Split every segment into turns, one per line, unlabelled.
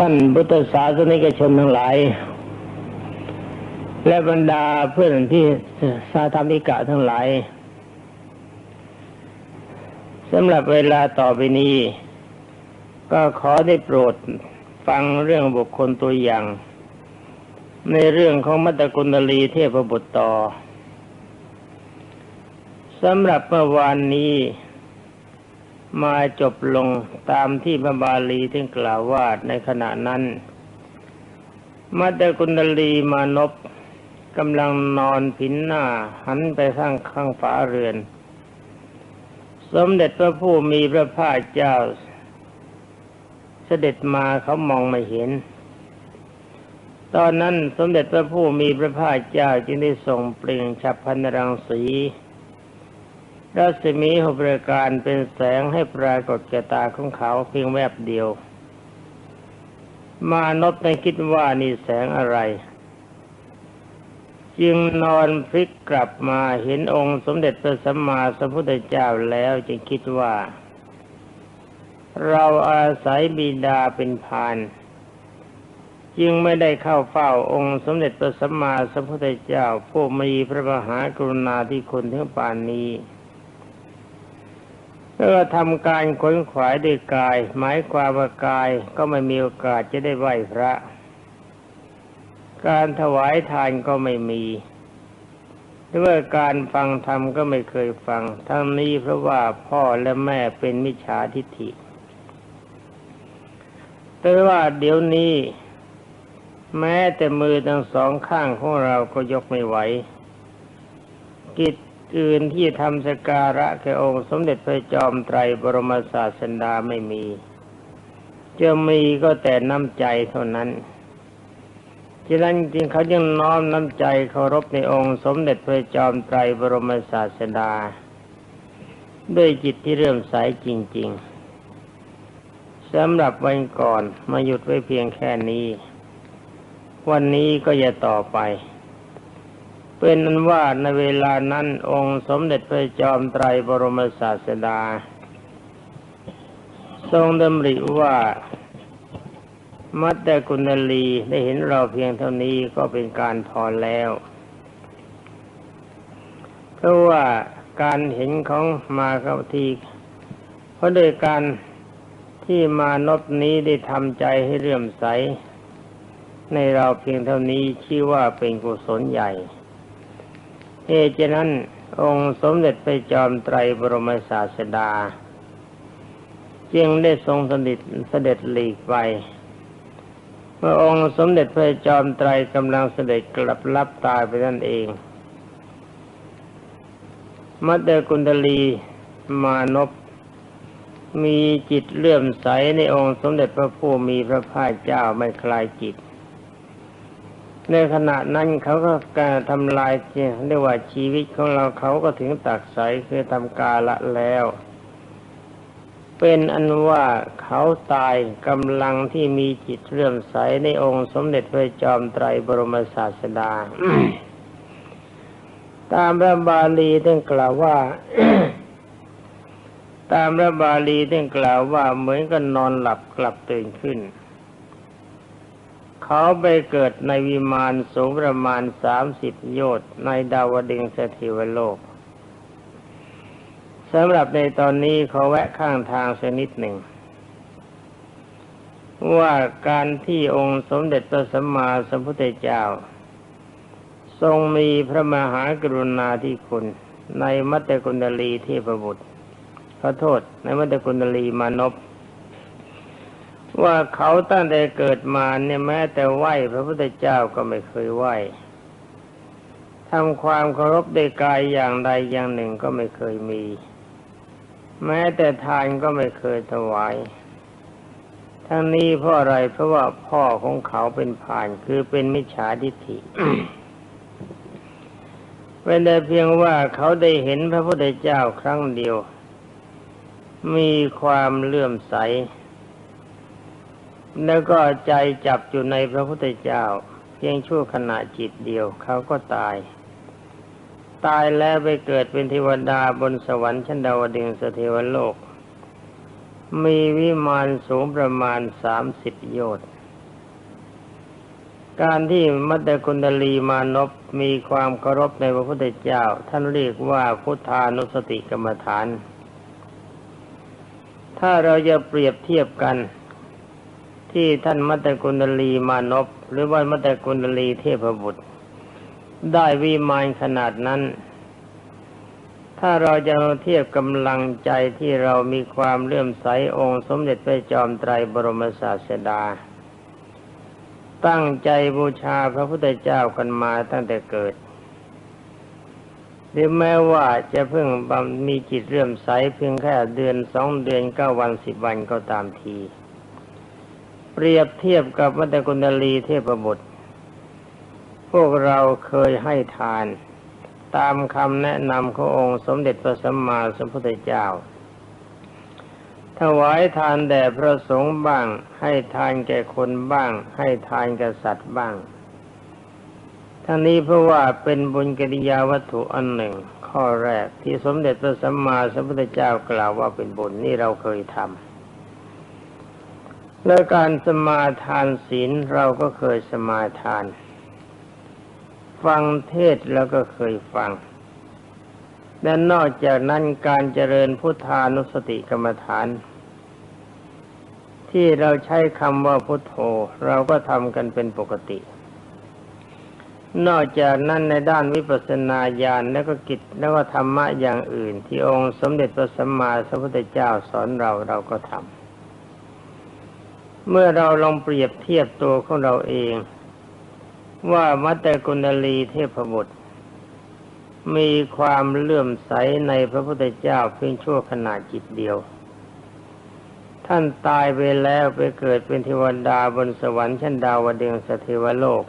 ท่านพุทธศาสนิกชนทั้งหลาย และบรรดาเพื่อนที่สาธรรมิกะทั้งหลายสำหรับเวลาต่อไปนี้ ก็ขอได้โปรดฟังเรื่องบุคคลตัวอย่าง ในเรื่องของมัตตกุณลีเทพบุตรต่อสำหรับเมื่อวานนี้ มาจบลงตามที่พระบาลีที่กล่าวว่าในขณะนั้นมัตตกุณลีมานพกำลังนอนผินหน้าหันไปข้างข้างฝาเรือน สมเด็จพระผู้มีพระภาคเจ้า เสด็จมาเขามองไม่เห็น ตอนนั้นสมเด็จพระผู้มีพระภาคเจ้าจึงได้ส่งเปล่งฉับพันรังสี รัศมีหกประการเป็นแสงให้ปรากฏแก่ตาของเขาเพียงแวบเดียว มานพในคิดว่านี่แสงอะไร จึงนอนพลิกกลับมาเห็นองค์สมเด็จพระสัมมาสัมพุทธเจ้าแล้วจึงคิดว่า เราอาศัยบิดาเป็นพานจึงไม่ได้เข้าเฝ้าองค์สมเด็จพระสัมมาสัมพุทธเจ้าผู้มีพระมหากรุณาธิคุณถึงป่านนี้ แล้วก็ทำการขนขวายด้วยกาย หมายความว่ากายก็ไม่มีโอกาสจะได้ไหว้พระ การถวายทานก็ไม่มีหรือว่าการฟังธรรมก็ไม่เคยฟัง ทั้งนี้เพราะว่าพ่อและแม่เป็นมิจฉาทิฏฐิ แต่ว่าเดี๋ยวนี้ แม้แต่มือทั้งสองข้างของเราก็ยกไม่ไหว กิจ อื่นที่ทำสการะแก่องค์สมเด็จพระจอมไตรบรมศาสดาไม่มี จะมีก็แต่น้ำใจเท่านั้นฉะนั้นจริงเขายังน้อมน้ำใจเคารพในองค์สมเด็จพระจอมไตรบรมศาสดา ด้วยจิตที่เริ่มใสจริง ๆสำหรับวันก่อนมาหยุดไว้เพียงแค่นี้ วันนี้ก็อย่าต่อไป เป็นนั้นว่าในเวลานั้นองค์สมเด็จพระจอมไตรบรมศาสดา ทรงดำริว่า มัตตกุณลีได้เห็นเราเพียงเท่านี้ก็เป็นการพอแล้ว เพราะว่าการเห็นของมาเข้าทีเพราะโดยการที่มานบนี้ได้ทำใจให้เรื่มใส ในเราเพียงเท่านี้ชื่อว่าเป็นกุศลใหญ่ เหตุฉะนั้น องค์สมเด็จพระจอมไตรบรมศาสดา จึงได้ทรงสนิทเสด็จหลีกไปเมื่อองค์สมเด็จพระจอมไตรกำลังเสด็จกลับลับตายไปนั่นเองมัตเตกุณฑลีมานพมีจิตเลื่อมใสในองค์สมเด็จพระผู้มีพระภาคเจ้าไม่คลายจิต ในขณะนั้นเขาก็การทำลายเรียกว่าชีวิตของเราเขาก็ถึงตักใสคือทำกาละแล้ว เป็นอันว่าเขาตายกำลังที่มีจิตเรื่อมใสในองค์สมเด็จพระจอมไตรบรมศาสดา ตามพระบาลีท่านกล่าวว่า ตามพระบาลีท่านกล่าวว่าเหมือนกับนอนหลับกลับตื่นขึ้น เขาไปเกิดในวิมานสูงประมาณสามสิบโยชน์ในดาวดึงสถิวโลกสำหรับในตอนนี้เขาแวะข้างทางสักนิดหนึ่ง ว่าการที่องค์สมเด็จพระสัมมาสัมพุทธเจ้า ทรงมีพระมหากรุณาธิคุณ ในมัตตกุณลีเทพบุตรขอโทษในมัตตกุณลีมานพ ว่าเขาตั้งแต่เกิดมาเนี่ยแม้แต่ไหวพระพุทธเจ้าก็ไม่เคยไหวทำความเคารพในกายอย่างใดอย่างหนึ่งก็ไม่เคยมี แม้แต่ทานก็ไม่เคยถวาย ทั้งนี้เพราะอะไรเพราะว่าพ่อของเขาเป็นผ่านคือเป็นมิจฉาทิฏฐิเป็นแต่เพียงว่าเขาได้เห็นพระพุทธเจ้าครั้งเดียว มีความเลื่อมใส แล้วก็ใจจับอยู่ในพระพุทธเจ้า เพียงชั่วขณะจิตเดียวเขาก็ตาย ตายแล้วไปเกิดเป็นเทวดาบนสวรรค์ชั้นดาวดึงสเทวโลก มีวิมานสูงประมาณสามสิบโยชน์การที่มัตตกุณดลีมานพมีความเคารพในพระพุทธเจ้า ท่านเรียกว่าพุทธานุสติกรรมฐาน ถ้าเราจะเปรียบเทียบกัน ที่ท่านมัตตกุณลีมานพหรือว่ามัตตกุณลีเทพบุตร ได้วิมานขนาดนั้น ถ้าเราจะเทียบกำลังใจที่เรามีความเลื่อมใสองค์สมเด็จพระจอมไตรบรมศาสดา ตั้งใจบูชาพระพุทธเจ้ากันมาตั้งแต่เกิดหรือแม้ว่าจะเพิ่งมีจิตเรื่มใสเพียงแค่เดือนสองเดือนเก้าวันสิบวันก็ตามที เปรียบเทียบกับมัตตกุณลีเทพบุตร พวกเราเคยให้ทาน ตามคำแนะนำขององค์สมเด็จพระสัมมาสัมพุทธเจ้า ถวายทานแด่พระสงฆ์บ้าง ให้ทานแก่คนบ้าง ให้ทานแก่สัตว์บ้างทั้งนี้เพราะว่าเป็นบุญกิริยาวัตถุอันหนึ่ง ข้อแรกที่สมเด็จพระสัมมาสัมพุทธเจ้ากล่าวว่าเป็นบุญนี่เราเคยทำ และการสมาทานศีลเราก็เคยสมาทาน ฟังเทศแล้วก็เคยฟังและนอกจากนั้นการเจริญพุทธานุสติกรรมฐาน ที่เราใช้คำว่าพุทโธเราก็ทำกันเป็นปกติ นอกจากนั้นในด้านวิปัสสนาญาณและก็กิจและก็ธรรมะอย่างอื่น ที่องค์สมเด็จพระสัมมาสัมพุทธเจ้าสอนเราเราก็ทำ เมื่อเราลองเปรียบเทียบตัวของเราเอง ว่ามัตตกุณลีเทพบุตร มีความเลื่อมใสในพระพุทธเจ้าเพียงชั่วขณะจิตเดียว ท่านตายไปแล้วไปเกิดเป็นเทวดาบนสวรรค์ชั้นดาวดึงสเทวโลก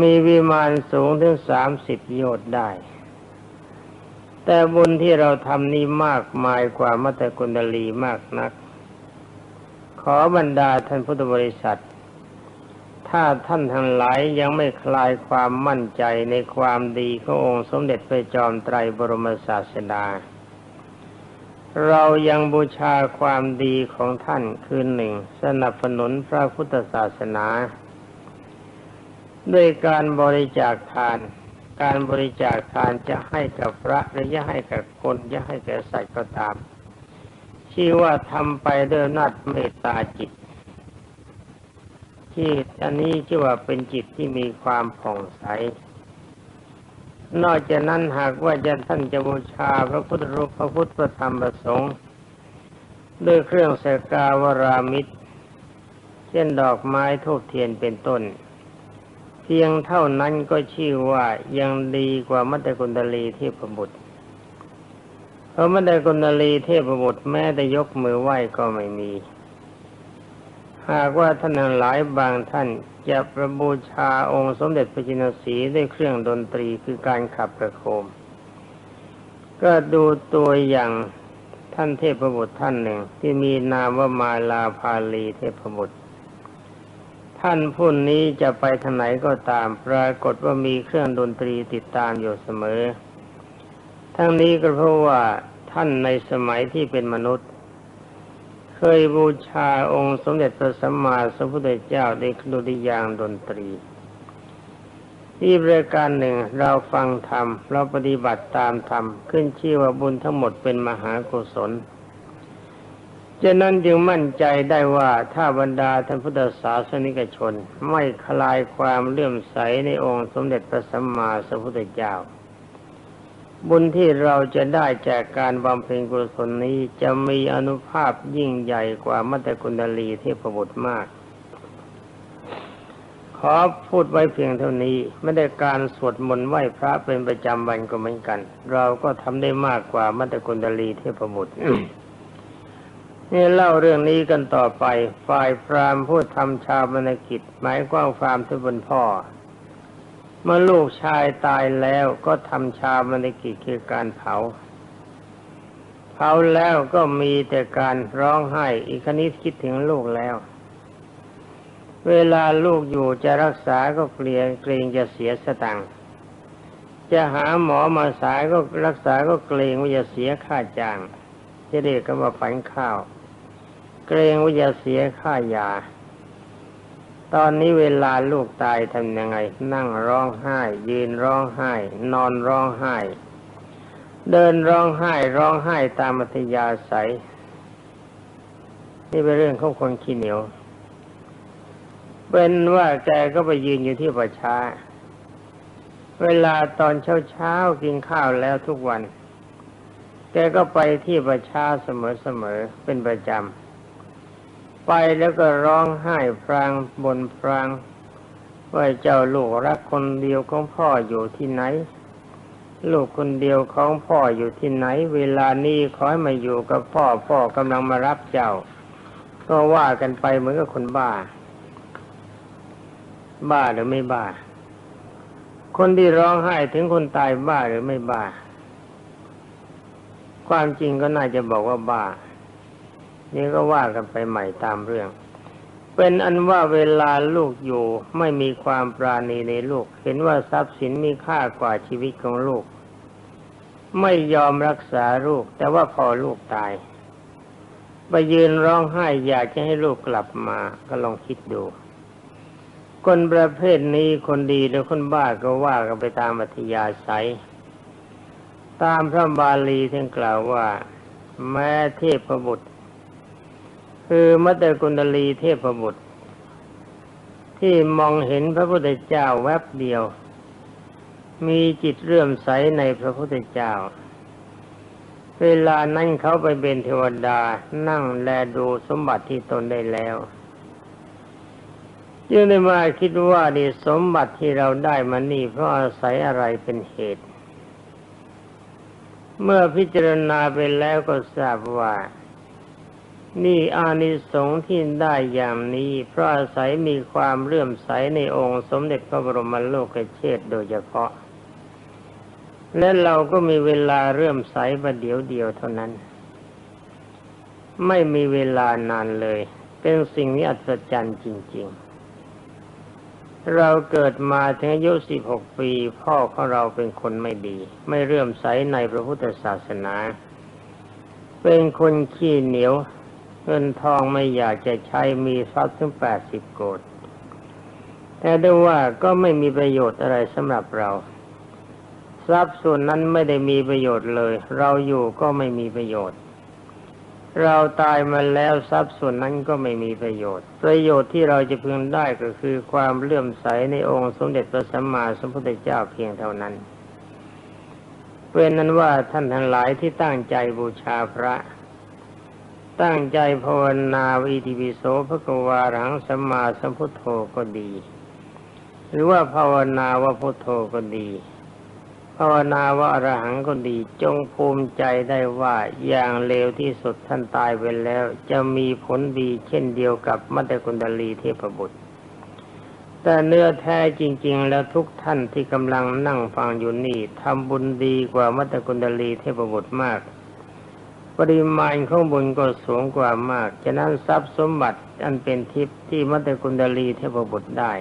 มีวิมานสูงถึงสามสิบโยชน์ได้ แต่บุญที่เราทำนี้มากมายกว่ามัตตกุณลีมากนัก ขอบรรดาท่านพุทธบริษัท ถ้าท่านทั้งหลายยังไม่คลายความมั่นใจในความดีขององค์สมเด็จพระจอมไตรบรมศาสดา เรายังบูชาความดีของท่านคือหนึ่ง สนับสนุนพระพุทธศาสนา ด้วยการบริจาคทาน การบริจาคทานจะให้กับพระหรือจะให้กับคนจะให้แก่สัตว์ก็ตาม ชื่อว่าทำไปด้วยนัดเมตตาจิตที่อันนี้ชื่อว่าเป็นจิตที่มีความผ่องใส นอกจากนั้นหากว่าจะท่านจะบูชาพระพุทธรูปพระพุทธพระธรรมพระสงฆ์ด้วยเครื่องสกาวรามิตร เช่นดอกไม้ทูบเทียนเป็นต้น เพียงเท่านั้นก็ชื่อว่ายังดีกว่ามัตตกุณดลีเทพบุตร พราะมัตตกุณลีเทพบุตรแม้แต่ยกมือไหว้ก็ไม่มี หากว่าท่านหลายบางท่านจะประบูชาองค์สมเด็จพระจินสีด้วยเครื่องดนตรีคือการขับประโคม ก็ดูตัวอย่างท่านเทพบุตรท่านหนึ่ง ที่มีนามว่ามาลาภาลีเทพบุตร ท่านผู้นี้จะไปทางไหนก็ตามปรากฏว่ามีเครื่องดนตรีติดตามอยู่เสมอ ทั้งนี้ก็เพราะว่าท่านในสมัยที่เป็นมนุษย์ เคยบูชาองค์สมเด็จพระสัมมาสัมพุทธเจ้าในดุริยางดนตรี ที่บริการหนึ่งเราฟังธรรม เราปฏิบัติตามธรรม ขึ้นชื่อว่าบุญทั้งหมดเป็นมหากุศลฉะนั้นจึงมั่นใจได้ว่าถ้าบรรดาท่านพุทธศาสนิกชน ไม่คลายความเลื่อมใสในองค์สมเด็จพระสัมมาสัมพุทธเจ้า บุญที่เราจะได้จากการบำเพ็ญกุศลนี้จะมีอนุภาพยิ่งใหญ่กว่ามัตตกุณลีเทพบุตรมาก ขอพูดไว้เพียงเท่านี้ไม่ได้การสวดมนต์ไหว้พระเป็นประจำวันก็เหมือนกัน เราก็ทำได้มากกว่ามัตตกุณลีเทพบุตรนี่เล่าเรื่องนี้กันต่อไป ฝ่ายพรามผู้ทำชาวบรรกิจหมายกว้างฟามที่บนพ่อ เมื่อลูกชายตายแล้วก็ทำชาบนกิจคือการเผา เผาแล้วก็มีแต่การร้องไห้อีกคณิตคิดถึงลูกแล้ว เวลาลูกอยู่จะรักษาก็เกลียเกรงจะเสียสตังค์จะหาหมอมาสายก็รักษาก็เกรงว่าจะเสียค่าจ้างจะเรียกกันว่าฝันข้าว เกรงว่าจะเสียค่ายา ตอนนี้เวลาลูกตายทำยังไง นั่งร้องไห้ ยืนร้องไห้ นอนร้องไห้ เดินร้องไห้ ร้องไห้ตามมัธยาศัย นี่เป็นเรื่องของคนขี้เหนียว เป็นว่าแกก็ไปยืนอยู่ที่ประชา เวลาตอนเช้าเช้ากินข้าวแล้วทุกวัน แกก็ไปที่ประชาเสมอๆเป็นประจำ ไปแล้วก็ร้องไห้พรางบนพรางว่าเจ้าลูกรักคนเดียวของพ่ออยู่ที่ไหน ลูกคนเดียวของพ่ออยู่ที่ไหน เวลานี้ขอให้มาอยู่กับพ่อพ่อกำลังมารับเจ้า ก็ว่ากันไปเหมือนกับคนบ้า บ้าหรือไม่บ้า คนที่ร้องไห้ถึงคนตายบ้าหรือไม่บ้า ความจริงก็น่าจะบอกว่าบ้า นี่ก็ว่ากันไปใหม่ตามเรื่อง เป็นอันว่าเวลาลูกอยู่ไม่มีความปราณีในลูก เห็นว่าทรัพย์สินมีค่ากว่าชีวิตของลูก ไม่ยอมรักษาลูก แต่ว่าพอลูกตายไปยืนร้องไห้อยากจะให้ลูกกลับมาก็ลองคิดดู คนประเภทนี้คนดีหรือคนบ้าก็ว่ากันไปตามอัธยาศัย ตามพระบาลีท่านกล่าวว่า แม้เทพบุตร คือมัตตกุณลีเทพบุตร ที่มองเห็นพระพุทธเจ้าแวบเดียว มีจิตเรื่อมใสในพระพุทธเจ้า เวลานั้นเขาไปเป็นเทวดานั่งแลดูสมบัติที่ตนได้แล้วจึงได้มาคิดว่านี่สมบัติที่เราได้มานี่ เพราะอาศัยอะไรเป็นเหตุ เมื่อพิจารณาไปแล้วก็ทราบว่า นี่อานิสงส์ที่ได้อย่างนี้ เพราะอาศัยมีความเลื่อมใสในองค์สมเด็จพระบรมโลกเชษโดยเฉพาะ และเราก็มีเวลาเรื่อมใสประเดี๋ยวเดียวเท่านั้น ไม่มีเวลานานเลย เป็นสิ่งนี้อัศจรรย์จริง ๆ เราเกิดมาถึงอายุสิบหกปี พ่อของเราเป็นคนไม่ดี ไม่เรื่อมใสในพระพุทธศาสนา เป็นคนขี้เหนียว เงินทองไม่อยากจะใช้มีทรัพย์ถึงแปดสิบโกดแต่ได้ว่าก็ไม่มีประโยชน์อะไรสำหรับเรา ทรัพย์ส่วนนั้นไม่ได้มีประโยชน์เลย เราอยู่ก็ไม่มีประโยชน์ เราตายมาแล้วทรัพย์ส่วนนั้นก็ไม่มีประโยชน์ ประโยชน์ที่เราจะพึงได้ก็คือความเลื่อมใสในองค์สมเด็จพระสัมมาสัมพุทธเจ้าเพียงเท่านั้นเป็นนั้นว่าท่านทั้งหลายที่ตั้งใจบูชาพระ ตั้งใจภาวนาวิธิปิโสพระกวาหังสัมมาสัมพุทโธก็ดี หรือว่าภาวนาว่าพุทโธก็ดี ภาวนาว่าอรหังก็ดี จงภูมิใจได้ว่าอย่างเลวที่สุดท่านตายไปแล้ว จะมีผลดีเช่นเดียวกับมัตตกุณดลีเทพบุตร แต่เนื้อแท้จริง ๆ แล้วทุกท่านที่กำลังนั่งฟังอยู่นี่ทำบุญดีกว่ามัตตกุณดลีเทพบุตรมาก ปริมาณของบุญก็สูงกว่ามาก ฉะนั้นทรัพย์สมบัติอันเป็นทิพย์ที่มัตตกุณดลีเทพบุตรได้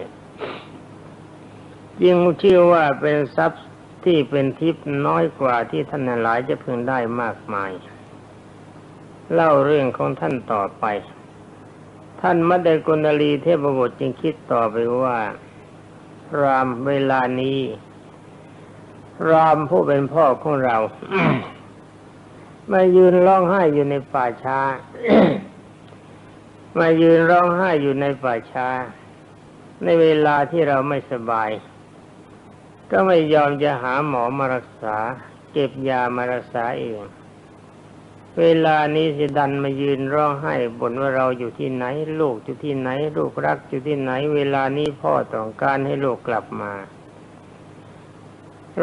ยิ่งชื่อว่าเป็นทรัพย์ที่เป็นทิพย์น้อยกว่าที่ท่านหลายจะพึงได้มากมาย เล่าเรื่องของท่านต่อไป ท่านมัดเดกุณลีเทพบุตรจึงคิดต่อไปว่า รามเวลานี้ รามผู้เป็นพ่อของเรา มายืนร้องไห้อยู่ในป่าช้า มายืนร้องไห้อยู่ในป่าช้า ในเวลาที่เราไม่สบาย ก็ไม่ยอมจะหาหมอมารักษา เก็บยามารักษาเอง เวลานี้สิดันมายืนร้องไห้บ่นว่าเราอยู่ที่ไหน ลูกอยู่ที่ไหน ลูกรักอยู่ที่ไหน เวลานี้พ่อต้องการให้ลูกกลับมา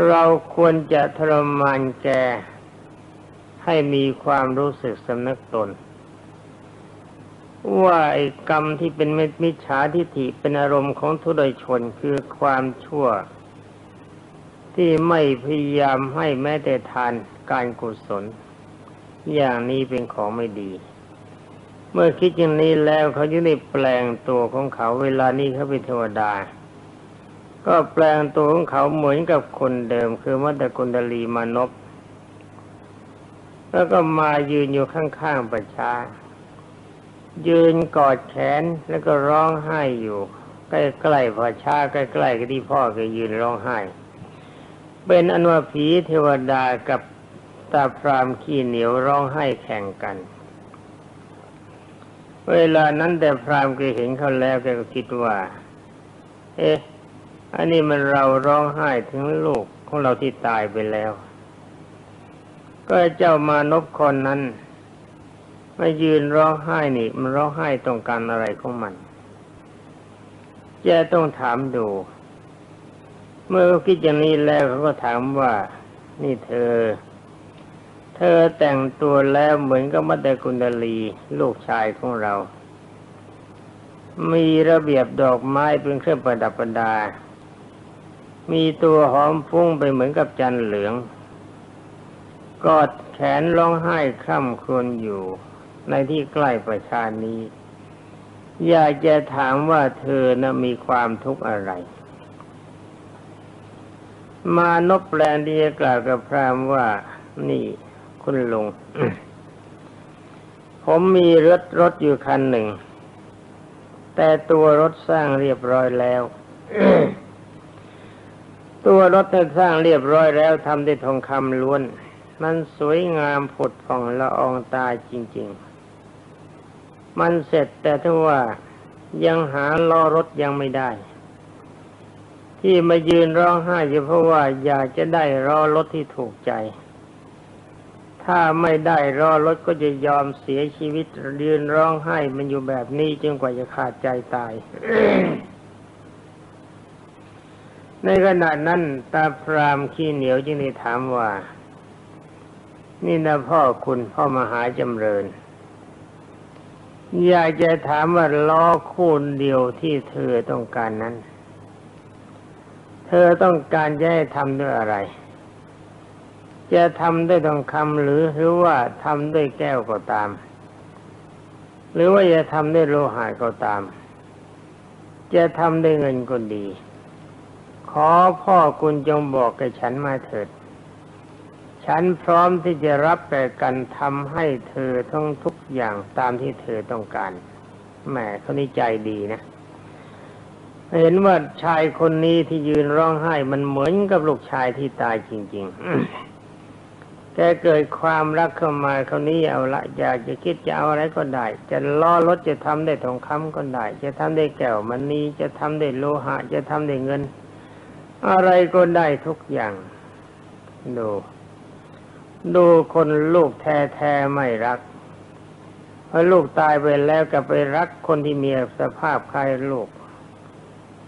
เราควรจะทรมานแก ให้มีความรู้สึกสำนึกตน ว่าไอ้กรรมที่เป็นมิจฉาทิฏฐิเป็นอารมณ์ของทุดยชนคือความชั่ว ที่ไม่พยายามให้แม้แต่ทานการกุศล อย่างนี้เป็นของไม่ดี เมื่อคิดอย่างนี้แล้วเขาจะได้แปลงตัวของเขาเวลานี้เขาเป็นเทวดาก็แปลงตัวของเขาเหมือนกับคนเดิม คือมัตตกุณดลีมานพ แล้วก็มายืนอยู่ข้างๆประชา ยืนกอดแขนแล้วก็ร้องไห้อยู่ ใกล้ๆพอช้าใกล้ๆกับที่พ่อแกยืนร้องไห้ เป็นอนวผีเทวดากับตาพรามขี้เหนียวร้องไห้แข่งกัน เวลานั้นแต่พรามแกเห็นเขาแล้วแกก็คิดว่า เอ๊ะ อันนี้มันเราร้องไห้ถึงลูกของเราที่ตายไปแล้ว ก็เจ้ามานพคนนั้นมายืนร้องไห้นี่ มันร้องไห้ต้องการอะไรของมันแกต้องถามดู เมื่อคิดอย่างนี้แล้วเขาก็ถามว่า นี่เธอ เธอแต่งตัวแล้วเหมือนกับมัตตกุณดลีลูกชายของเรา มีระเบียบดอกไม้เป็นเครื่องประดับประดา มีตัวหอมฟุ้งไปเหมือนกับจันเหลือง กอดแขนร้องไห้คร่ำครวญอยู่ในที่ใกล้ประชานี้ อยากจะถามว่าเธอนะมีความทุกข์อะไร มานพแปลงดีกล่าวกับพรามว่านี่คุณลุง ผมมีรถรถอยู่คันหนึ่ง แต่ตัวรถสร้างเรียบร้อยแล้วตัวรถได้สร้างเรียบร้อยแล้วทำด้วยทองคำล้วน มันสวยงามผุดผ่องละอองตาจริง ๆ มันเสร็จแต่ถ้าว่ายังหาล้อรถยังไม่ได้ ที่มายืนร้องไห้ก็เพราะว่าอยากจะได้ล้อรถที่ถูกใจ ถ้าไม่ได้ล้อรถก็จะยอมเสียชีวิตยืนร้องไห้มันอยู่แบบนี้จนกว่าจะขาดใจตายในขณะนั้นตาพรามขี้เหนียวจึงได้ถามว่า นี่นะพ่อคุณพ่อมหาจำเริญ อยากจะถามว่าล้อคู่เดียวที่เธอต้องการนั้น เธอต้องการจะให้ทำด้วยอะไร จะทำด้วยทองคำหรือหรือว่าทำด้วยแก้วก็ตาม หรือว่าจะทำด้วยโลหะก็ตาม จะทำด้วยเงินก็ดี ขอพ่อคุณจงบอกกับฉันมาเถิด ฉันพร้อมที่จะรับแต่กันทำให้เธอทั้งทุกอย่างตามที่เธอต้องการแหมเขานี่ใจดีนะเห็นว่าชายคนนี้ที่ยืนร้องไห้มันเหมือนกับลูกชายที่ตายจริง ๆ แกเกิดความรักเข้ามาเขานี้เอาละอยากจะคิดจะเอาอะไรก็ได้ จะล้อรถจะทำได้ทองคำก็ได้ จะทำได้แก้วมันนี้จะทำได้โลหะ จะทำได้เงิน อะไรก็ได้ทุกอย่างดู ดูคนลูกแท้ๆไม่รักพอลูกตายไปแล้วก็ไปรักคนที่มีสภาพคล้ายลูก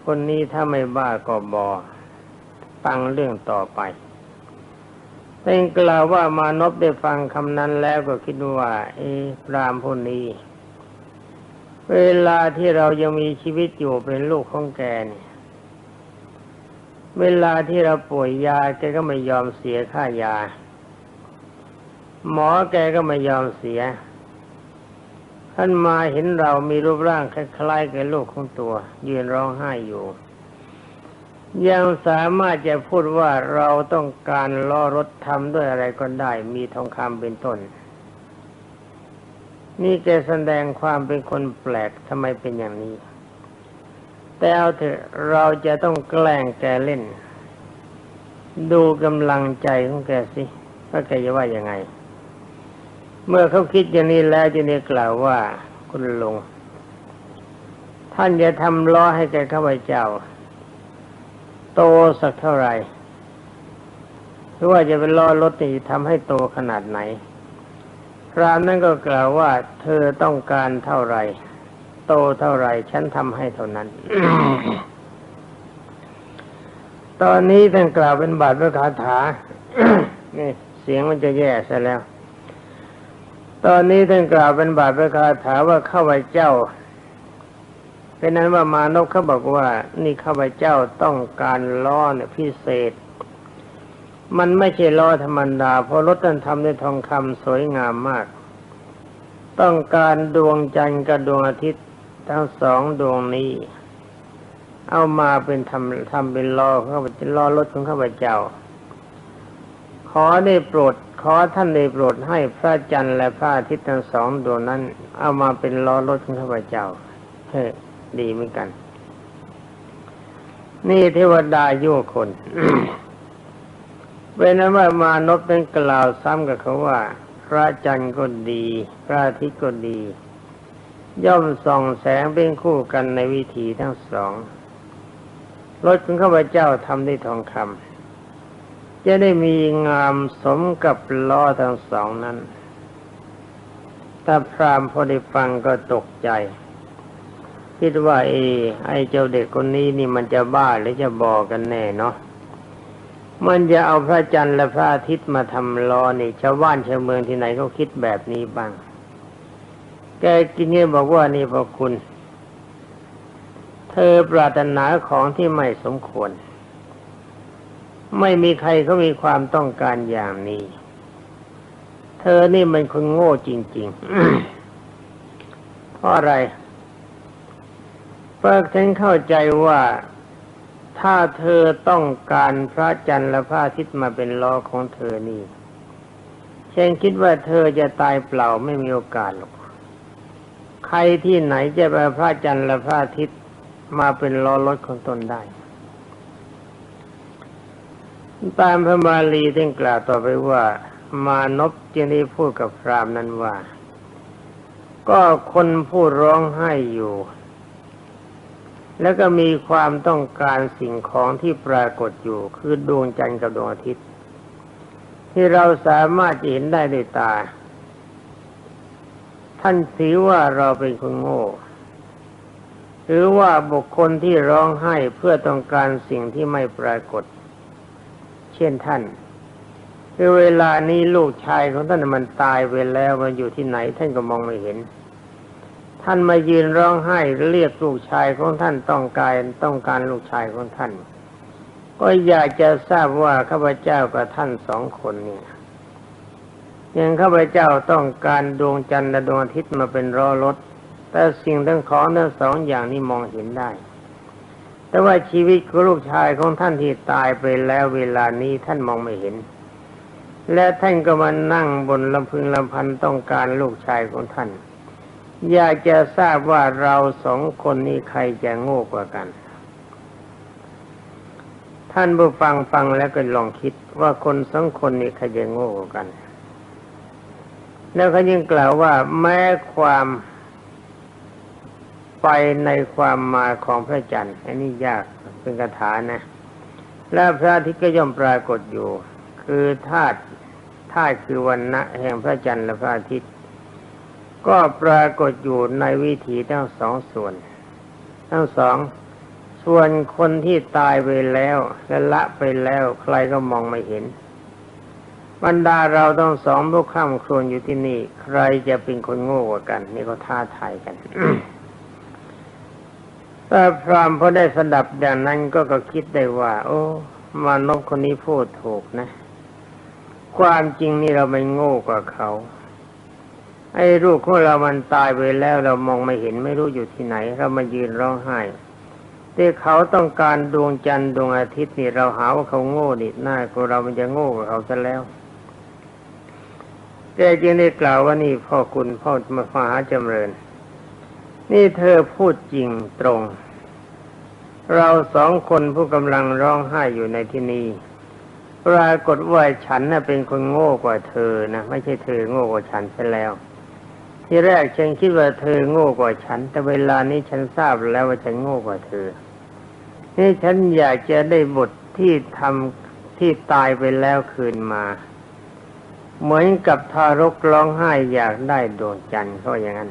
คนนี้ถ้าไม่บ้าก็บอฟังเรื่องต่อไปแต่กล่าวว่ามานพได้ฟังคำนั้นแล้วก็คิดว่า เอพรามผู้นี้ เวลาที่เรายังมีชีวิตอยู่เป็นลูกของแกเนี่ยเวลาที่เราป่วยยาแกก็ไม่ยอมเสียค่ายา หมอแกก็ไม่ยอมเสีย ท่านมาเห็นเรามีรูปร่างคล้ายๆกับลูกของตัว ยืนร้องไห้อยู่ ยังสามารถจะพูดว่าเราต้องการล้อรถทำด้วยอะไรก็ได้ มีทองคำเป็นต้น นี่แกแสดงความเป็นคนแปลกทำไมเป็นอย่างนี้ แต่เอาเถอะเราจะต้องแกล้งแกเล่น ดูกำลังใจของแกสิว่าแกจะว่ายังไง เมื่อเขาคิดอย่างนี้แล้วจะได้กล่าวว่าคุณลุงท่านจะทำล้อให้แกข้าพเจ้า โตสักเท่าไหร่หรือว่าจะเป็นล้อรถนี่ทำให้โตขนาดไหน พรามนั้นก็กล่าวว่า เธอต้องการเท่าไหร่ โตเท่าไหร่ฉันทำให้เท่านั้น ตอนนี้ท่านกล่าวเป็นบาทพระคาถานี่เสียงมันจะแย่ซะแล้ว ตอนนี้ท่านกล่าวเป็นบาทพระคาถาว่าข้าพเจ้า เป็นนั้นว่ามานพเขาบอกว่า นี่ข้าพเจ้าต้องการล้อเนี่ยพิเศษ มันไม่ใช่ล้อธรรมดา เพราะรถท่านทำด้วยทองคำสวยงามมาก ต้องการดวงจันทร์กับดวงอาทิตย์ทั้งสองดวงนี้ เอามาเป็นทำทำเป็นล้อข้าพเจ้าล้อรถของข้าพเจ้า ขอได้โปรด ขอท่านได้โปรดให้พระจันทร์และพระอาทิตย์ทั้งสองดวงนั้น เอามาเป็นล้อรถของข้าพเจ้าเฮ้ดีเหมือนกัน นี่เทวดายั่วคนเป็นนั้นว่ามานพนั้นกล่าวซ้ำกับเขาว่า พระจันทร์ก็ดี พระอาทิตย์ก็ดี ย่อมส่องแสงเป็นคู่กันในวิถีทั้งสองรถของข้าพเจ้าทำด้วยทองคำ จะได้มีงามสมกับล้อทั้งสองนั้น ถ้าพรามพอได้ฟังก็ตกใจ คิดว่าเอ ไอเจ้าเด็กคนนี้นี่มันจะบ้าหรือจะบอกันแน่เนาะ มันจะเอาพระจันทร์และพระอาทิตย์มาทำล้อนี่ชาวบ้านชาวเมืองที่ไหนเขาคิดแบบนี้บ้าง แกกินเนี่ยบอกว่านี่พอคุณ เธอปรารถนาของที่ไม่สมควร ไม่มีใครเขามีความต้องการอย่างนี้ เธอนี่มันคนโง่จริงๆเพราะอะไรเพราะฉันเข้าใจว่าถ้าเธอต้องการพระจันทร์และพระอาทิตย์มาเป็นล้อของเธอนี่ฉันคิดว่าเธอจะตายเปล่าไม่มีโอกาสหรอก ใครที่ไหนจะไปพระจันทร์และพระอาทิตย์มาเป็นล้อรถของตนได้ ตามพระบาลีท่านกล่าวต่อไปว่า มานพจึงได้พูดกับพรามนั้นว่า ก็คนผู้ร้องไห้อยู่ แล้วก็มีความต้องการสิ่งของที่ปรากฏอยู่ คือดวงจันทร์กับดวงอาทิตย์ ที่เราสามารถเห็นได้ด้วยตา ท่านถือว่าเราเป็นคนโง่หรือว่าบุคคลที่ร้องไห้เพื่อต้องการสิ่งที่ไม่ปรากฏ เช่นท่านคือเวลานี้ลูกชายของท่านมันตายไปแล้วมันอยู่ที่ไหนท่านก็มองไม่เห็น ท่านมายืนร้องไห้เรียกลูกชายของท่านต้องการต้องการลูกชายของท่าน ก็อยากจะทราบว่าข้าพเจ้ากับท่านสองคนเนี่ยยังข้าพเจ้าต้องการดวงจันทร์และดวงอาทิตย์มาเป็นล้อรถแต่สิ่งทั้งของทั้งสองอย่างนี้มองเห็นได้ แต่ว่าชีวิตของลูกชายของท่านที่ตายไปแล้วเวลานี้ท่านมองไม่เห็น และท่านก็มานั่งบนลำพึงลำพันต้องการลูกชายของท่าน อยากจะทราบว่าเราสองคนนี้ใครจะโง่กว่ากัน ท่านผู้ฟังฟังแล้วก็ลองคิดว่าคนสองคนนี้ใครจะโง่กว่ากัน แล้วเขายังกล่าวว่าแม้ความ ไปในความมาของพระจันทร์อันนี้ยากเป็นคาถานะ และพระอาทิตย์ก็ย่อมปรากฏอยู่ คือธาตุธาตุคือวันนะแห่งพระจันทร์และพระอาทิตย์ ก็ปรากฏอยู่ในวิถีทั้งสองส่วน ทั้งสองส่วนคนที่ตายไปแล้วและละไปแล้วใครก็มองไม่เห็นบรรดาเราต้องสองพวกข้ามครวนอยู่ที่นี่ ใครจะเป็นคนโง่กว่ากัน นี่ก็ท้าทายกัน ถ้าพรามพอได้สดับอย่างนั้นก็ก็คิดได้ว่า โอ้ มานพคนนี้พูดถูกนะ ความจริงนี่เราไม่โง่กว่าเขา ไอ้ลูกของเรามันตายไปแล้วเรามองไม่เห็นไม่รู้อยู่ที่ไหน เรามายืนร้องไห้แต่เขาต้องการดวงจันทร์ดวงอาทิตย์นี่เราหาว่าเขาโง่ดิหน้าก็เรามันจะโง่กว่าเขาซะแล้วแต่จึงได้กล่าวว่านี่พ่อคุณพ่อมหาจำเริญ นี่เธอพูดจริงตรง เราสองคนผู้กำลังร้องไห้อยู่ในที่นี้ปรากฏว่าฉันน่ะเป็นคนโง่กว่าเธอนะไม่ใช่เธอโง่กว่าฉันซะแล้ว ที่แรกฉันคิดว่าเธอโง่กว่าฉัน แต่เวลานี้ฉันทราบแล้วว่าฉันโง่กว่าเธอนี่ฉันอยากจะได้บทที่ทำที่ตายไปแล้วคืนมา เหมือนกับทารกร้องไห้อยากได้ดวงจันทร์เขาอย่างนั้น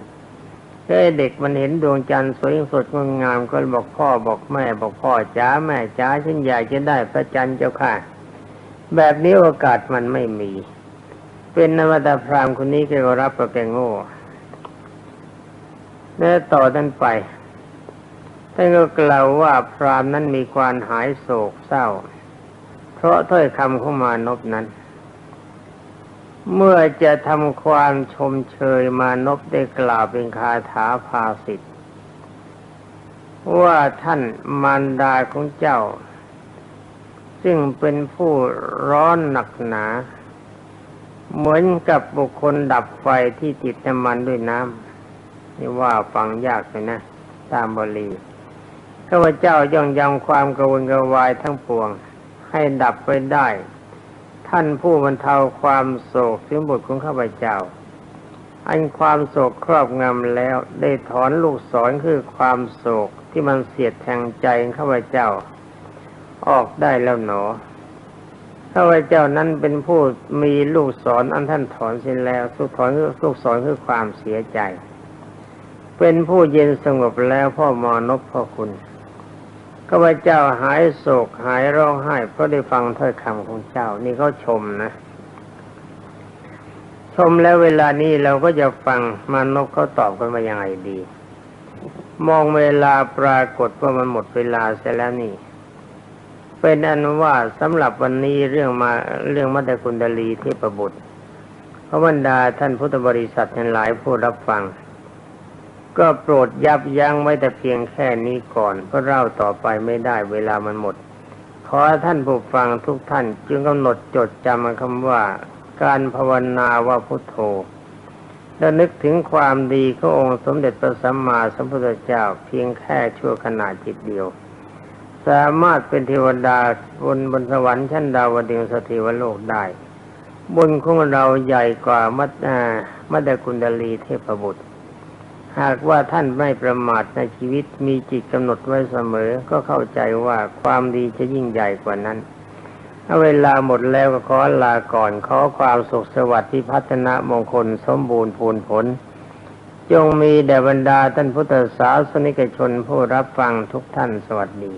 แค่เด็กมันเห็นดวงจันทร์สวยสดงดงามก็บอกพ่อบอกแม่บอกพ่อจ้าแม่จ้าฉันอยากจะได้พระจันทร์เจ้าค่ะ แบบนี้โอกาสมันไม่มี เป็นนวัตพรามคนนี้แกก็รับกับแกโง่แล้วต่อท่านไปท่านก็กล่าวว่าพรามนั้นมีความหายโศกเศร้า เพราะถ้อยคำของมานพนั้น เมื่อจะทำความชมเชยมานพได้กล่าวเป็นคาถาภาสิทธ์ว่าท่านมารดาของเจ้า ซึ่งเป็นผู้ร้อนหนักหนา เหมือนกับบุคคลดับไฟที่ติดน้ำมันด้วยน้ำนี่ว่าฟังยากเลยนะ ตามบาลีข้าพเจ้าย่อมยำความกระวนกระวายทั้งปวง ให้ดับไปได้ ท่านผู้บรรเทาความโศกถึงบุตรของข้าพเจ้า อันความโศกครอบงำแล้วได้ถอนลูกศรคือความโศกที่มันเสียดแทงใจเข้าพเจ้า ออกได้แล้วหนอข้าพเจ้านั้นเป็นผู้มีลูกศรอันท่านถอนเสียแล้วลูกถอนลูกศรคือความเสียใจ เป็นผู้เย็นสงบแล้วพ่อมอนพพ่อคุณ ข้าพเจ้าหายโศกหายร้องไห้เพราะได้ฟังถ้อยคำของเจ้า นี่เขาชมนะ ชมแล้วเวลานี้เราก็จะฟังมานพเขาตอบกันมายังไงดี มองเวลาปรากฏว่ามันหมดเวลาเสียแล้วนี่ เป็นอันว่าสำหรับวันนี้เรื่องมาเรื่องมัตตกุณดลีเทพบุตรพระบรรดาท่านพุทธบริษัททั้งหลายผู้รับฟัง ก็โปรดยับยั้งไว้แต่เพียงแค่นี้ก่อนเพราะเล่าต่อไปไม่ได้เวลามันหมด ขอท่านผู้ฟังทุกท่านจึงกำหนดจดจำคำว่า การภาวนาว่าพุทโธและนึกถึงความดีขององค์สมเด็จพระสัมมาสัมพุทธเจ้าเพียงแค่ชั่วขณะจิตเดียว สามารถเป็นเทวดาบนบนสวรรค์ชั้นดาวดึงสถิวโลกได้บุญของเราใหญ่กว่ามัดอ่ามัดดกุณดลีเทพบุตร หากว่าท่านไม่ประมาทในชีวิตมีจิตกำหนดไว้เสมอ ก็เข้าใจว่าความดีจะยิ่งใหญ่กว่านั้นถ้าเวลาหมดแล้วก็ขอลาก่อน ขอความสุขสวัสดิ์ที่พัฒนามงคลสมบูรณ์พูนผล จงมีแด่บรรดาท่านพุทธศาสนิกชนผู้รับฟังทุกท่านสวัสดี